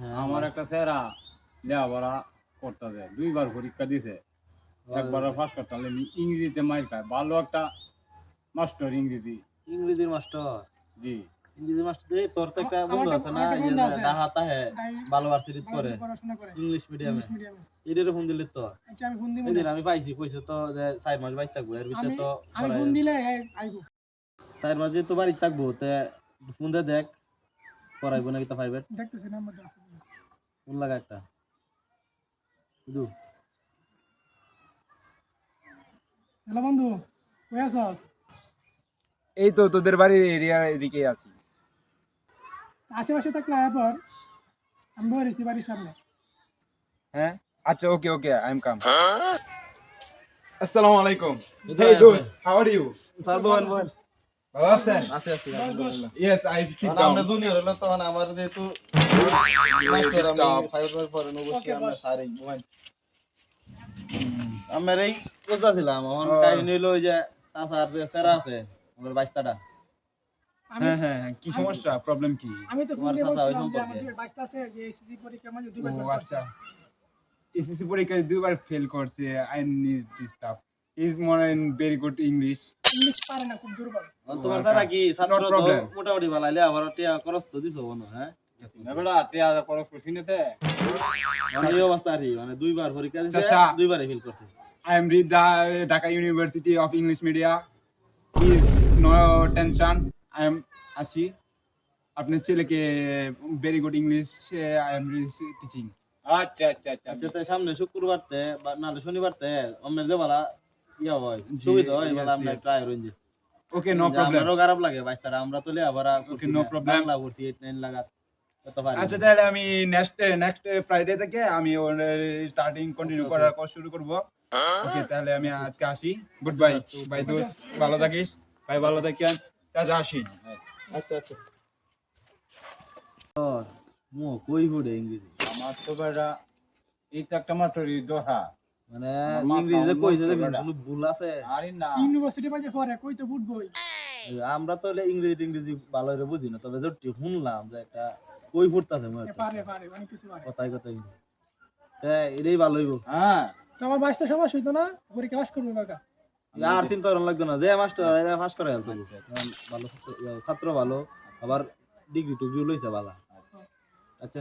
হ্যাঁ, আমার একটা স্যারা লেখাপড়া করতেছে দুইবার পরীক্ষা দিছে। একবার ফার্স্ট করতে হলে ইংরেজিতে মাইর খায়। ভালো একটা মাস্টার ইংরেজি। ইংরেজির মাস্টার? জি। ইংরেজি মাস্টার এই তোর তো একটা বন্ধু আছে না তাহে গাই- ভালো ভার্সিটিত করে। ইংলিশ মিডিয়ামে ইংলিশ ফোন দিলে তো? আচ্ছা আমি ফোন দিব ওই আমি পাইছি কইছে তো যে চার মাস বাইর থাকব এর ভিতরে তো আমি ফোন দিলে আইব। চার মাস যেহেতু বাড়ি থাকব তে ফোন দিয়ে দেখ পড়াইবো নাকি তো প্রাইভেট দেখতেছি নাম্বারটা আছে। ফোন লাগা একটা? শুধু হ্যালো বন্ধু কই আছস? এই তো তোদের বাড়ির এরিয়া এদিকে আছি। আশেপাশে থাকলে আয়া পর। আমি বলেছি বাড়ির সামনে। হ্যাঁ? আচ্ছা ওকে ওকে আই এম কাম। আসসালামু আলাইকুম। এটা হেই দোস্ত হাউ আর ইউ স্যার বোন বোন ভালো আছেন আছে আছে ইয়েস আই সিট আমরা ডাউন জুনিয়র হলো তখন আমার যেহেতু মাস্টার আমি ফাইভ ইয়ার পরে অবশ্যই আমরা স্যারই বোন আমার এই বুঝতেছিলাম এখন ও। টাইম নিল ওই যে চাচার যে সেরা আছে আমার বাইস্তাটা আমি হ্যাঁ হ্যাঁ হ্যাঁ কি সমস্যা প্রবলেম কি আমি তো ফোন তোমার দিয়ে সাথে ওই বলছিলাম যে সম্পর্কে। আমাদের বাইশটা আছে যে এসএসসি পরীক্ষা মানে ও দুবার আচ্ছা এসএসসি পরীক্ষায় দুবার ফেল করছে I need this staff is more in very good English English পারে না খুব দুর্বল তোমার। কি ছাত্র তো মোটামুটি ভালাইলে আবার টিয়া খরচ তো দিছো হ্যাঁ বেটা খরচ করছি না তে মানে এই অবস্থা আর মানে দুইবার পরীক্ষা দিছে। দুইবারই ফেল করছে Dhaka University of English Media. Please no tension. I আছি আপনার ছেলেকে very good English I am teaching আচ্ছা আচ্ছা আচ্ছা আচ্ছা সামনে শুক্রবার তে বা নাহলে শনিবার তে অমনের যে বালা ইয়া হয় জি, সুবিধা হয় yes, আমরা yes. Try okay no problem আমারও খারাপ লাগে বাইস্তারা আমরা তো আবার. বাংলা লাগা আচ্ছা তাহলে আমি নেক্সট নেক্সট ফ্রাইডে থেকে আমি স্টার্টিং কন্টিনিউ করার কোর্স শুরু করব। ওকে তাহলে আমি আজকে আসি। গুড বাই বাই দোস্ত। ভালো থাকিস। ভাই ভালো থাকেন কাজ আসি। আচ্ছা আচ্ছা। মো কই ইংরেজি? আমার তো বেটা এই তো একটা মাস্টারি দোহা মানে ইংরেজিতে কইছে ভুল আছে? আরে না। ইউনিভার্সিটি বাজে পরে কই তো বুঝবই আমরা তো ইংরেজি ইংরেজি ভালো করে বুঝি না তবে যদি শুনলাম যে একটা কই মনে পারে পারে অনেক কিছু পারে। কথাই কথাই এটাই ভালো হইব। হ্যাঁ। তো বাইশটা সমস্যা হইতো না পরীক্ষা পাস করব কাকা। আর চিন্তা করার লাগতো না যে মাস্টার এরা পাস করে হেলতো ভালো ছাত্র- ছাত্র ভালো আবার ডিগ্রি টুগ্রি লইছে ভালো আচ্ছা।